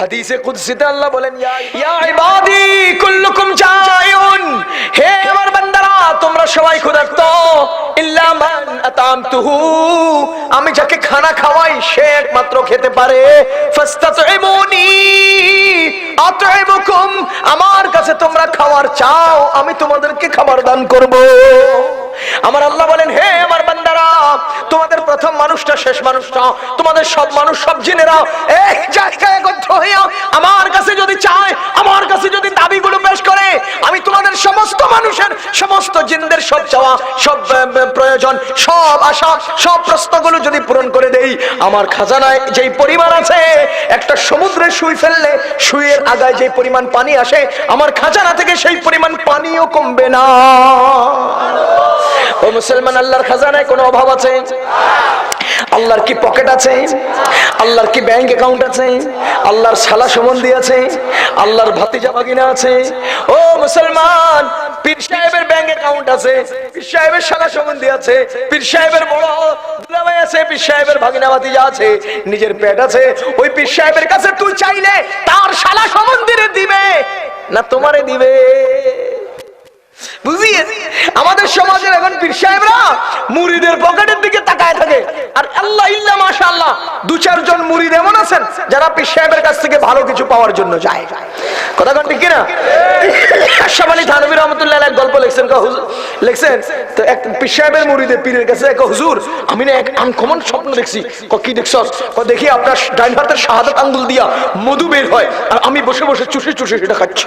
হাদিসে কুদসিতে আল্লাহ বলেন, ইয়া ইবাদি কুল্লুকুম জায়ুন হে আমার বান্দারা, তোমরা সবাই ক্ষুধার্ত। ইল্লা মান আতামতুহু। আমি যাকে খানা খাওয়াই, সে একমাত্র খেতে পারে। ফাস্তাতইমুনি আতইমুকুম আমার কাছে তোমরা খাবার চাও, আমি তোমাদেরকে খাবার দান করব। আমার আল্লাহ বলেন, হে আমার বান্দারা তোমাদের প্রথম মানুষটা শেষ মানুষটা। তোমাদের সব মানুষ সব জায়গায় একত্র হইয়া আমার কাছে যদি চায়, আমার কাছে যদি দাবিগুলো পেশ করে, আমি তোমাদের সমস্ত মানুষের সমস্ত জিনদের সব চাওয়া, সব প্রয়োজন, সব আশা, সব প্রশ্নগুলো যদি পূরণ করে দেই, আমার খাজানায় যেই পরিমাণ আছে, একটা সমুদ্রে শুই ফেললে শুয়ের আগায় যে পরিমাণ পানি আসে, আমার খাজানা থেকে সেই পরিমাণ পানিও কমবে না। মুসলমান, আল্লাহর খাজানায় কোনো অভাব আছে? আল্লাহর কি পকেট আছে? আল্লাহর কি ব্যাংক অ্যাকাউন্ট আছে? আল্লাহর শালা সম্বন্ধী আছে? আল্লাহর ভাতিজা ভাগিনা আছে? ও মুসলমান, পীর সাহেবের ব্যাংক অ্যাকাউন্ট আছে, পীর সাহেবের শালা সম্বন্ধী আছে, পীর সাহেবের বড় দুলাভাই আছে, পীর সাহেবের ভাগিনা ভাতিজা আছে, নিজের পেট আছে, ওই পীর সাহেবের কাছে তুই চাইলে তার শালা সম্বন্ধীরে দিবে না তোমারে দিবে। বুঝিয়ে আমাদের সমাজের এখন পীর সাহেবরা মুড়িদের পকেটের দিকে তাকায় থাকে। আর আল্লাহ ইল্লা মাশাআল্লাহ, দু চারজন মুরিদ এমন আছেন যারা পীর সাহেবের কাছ থেকে ভালো কিছু পাওয়ার জন্য যায়। কথা কোন ঠিক না আশরাফ আলী থানভী রহমতুল্লাহ এক গল্প লিখছেন লিখছেন? তো এক পীর সাহেবের মুরিদে পীরের কাছে এক হুজুর, আমি না এক আনকমন স্বপ্ন দেখছি। ক কি দেখছস? ক দেখি আপনার ডাইন হাতের শাহাদাত আঙ্গুল দিয়া মধু বের হয়, আর আমি বসে বসে চুষে চুষে সেটা খাচ্ছি।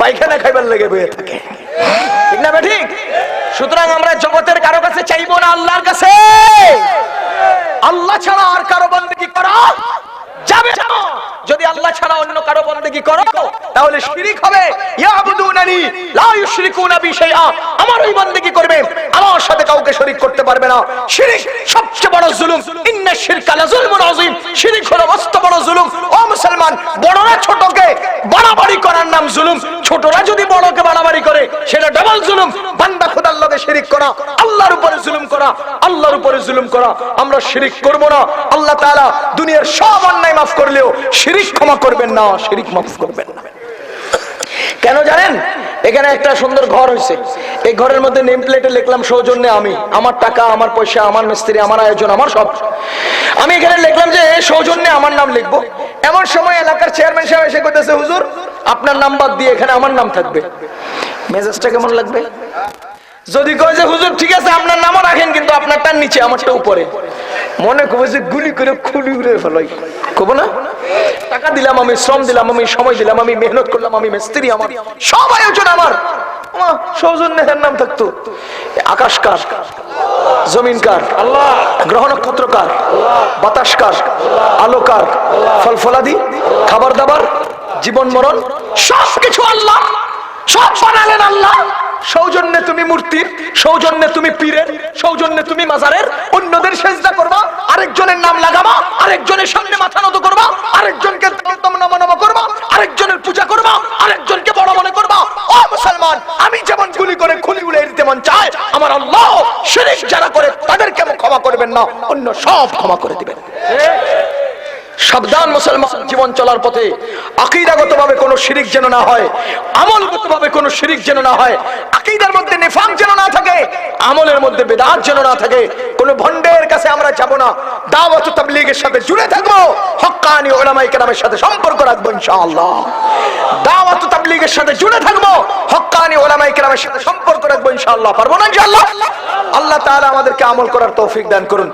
পায়খানা খাইবার লেগে বয়ে থাকে। ঠিক না ঠিক? সুতরাং আমরা জগতের কারও কাছে চাইব না আল্লাহর কাছে। আল্লাহ ছাড়া আর কারও বন্দেগি করা যাবে যদি আল্লাহ ছাড়া অন্য কারও বন্দেগি করো, তাহলে শিরিক হবে। ইয়াবুদুনানি লা ইউশরিকুনা বি শাইআ আমার ওই বন্দেগি করবে, আমার সাথে কাউকে শরীক করতে পারবে না। শিরিক সবচেয়ে বড় জুলুম। ইন্না শিরকা লাযুলমুন আযীম। শিরিক হলো মস্ত বড় জুলুম। ও মুসলমান, বড়রা ছোটকে বাড়াবাড়ি করার নাম জুলুম ছোটরা যদি বড়কে বাড়াবাড়ি করে, সেটা ডাবল জুলুম। বান্দা খোদার লগে শিরিক করা, আল্লাহর উপরে জুলুম করা, আল্লাহর উপরে জুলুম করা। আমরা শিরিক করব না। আল্লাহ তাআলা দুনিয়ার সব অন্যায় মাফ করলেও শিরিক ক্ষমা করবেন না, শিরিক মাফ করবেন না। কেন জানেন? এখানে একটা সুন্দর ঘর হয়েছে এই ঘরের মধ্যে নেম প্লেটে লিখলাম, সৌজন্যে আমি। আমার টাকা, আমার পয়সা, আমার মিস্ত্রি, আমার আয়োজন, আমার সব। আমি এখানে লিখলাম যে, সৌজন্যে আমার নাম লিখব। এমন সময় এলাকার চেয়ারম্যান সাহেব এসে করতেছে হুজুর, আপনার নাম বাদ দিয়ে এখানে আমার নাম থাকবে। মেজাজটা কেমন লাগবে? যদি কয় যে, হুজুর, ঠিক আছে, আপনার নামও রাখেন, কিন্তু আপনারটার নিচে, আমারটা উপরে। মনে করবে যে গুলি করে খুলি উড়ে ফেলাই। কব না? টাকা দিলাম আমি, শ্রম দিলাম আমি, সময় দিলাম আমি, মেহনত করলাম আমি, মিস্ত্রি আমার সব আয়োজন আমার। সৌজন্যের নাম থাকতো। আকাশ কার? জমিন কার গ্রহ নক্ষত্র কার বাতাস কার আলো কার ফল ফলাদি খাবার দাবার জীবন মরণ সব কিছু আল্লাহ। সব বানালেন আল্লাহ। সৌজন্যে তুমি মূর্তির সৌজন্যে তুমি পীরের সৌজন্যে তুমি মাজারের অন্যদের সেজদা করবা আরেকজনের নাম লাগাবা আরেকজনের সামনে মাথা নত করবা আরেকজনকে দম নম নম করবা আরেকজনের পূজা করবা আরেকজনকে বড় মনে করবা। ও মুসলমান আমি যেমন গুলি করে খুলি উড়ে দিতে মন চায় আমার আল্লাহ শিরিক ক্ষমা করবেন না, অন্য সব ক্ষমা করে দিবেন। সাবধান মুসলমান, জীবন চলার পথে আকিদাগত ভাবে কোনো শিরিক যেন না হয় আমলগত ভাবে কোনো শিরিক যেন না হয়, আকিদার মধ্যে নিফাক যেন না থাকে, আমলের মধ্যে বেদাত যেন না থাকে, কোনো ভন্ডের কাছে আমরা যাব না। দাওয়াত তাবলীগের সাথে জুড়ে থাকব। হক্কানি ওলামাই কেরামের সাথে সম্পর্ক রাখব ইনশাআল্লাহ। দাওয়াত সাথে জুড়ে থাকব হকানি ওলামাই কেরামের সাথে সম্পর্ক রাখব ইনশাআল্লাহ, পারব না ইনশাআল্লাহ? আল্লাহ তাআলা আমাদেরকে আমল করার তৌফিক দান করুন।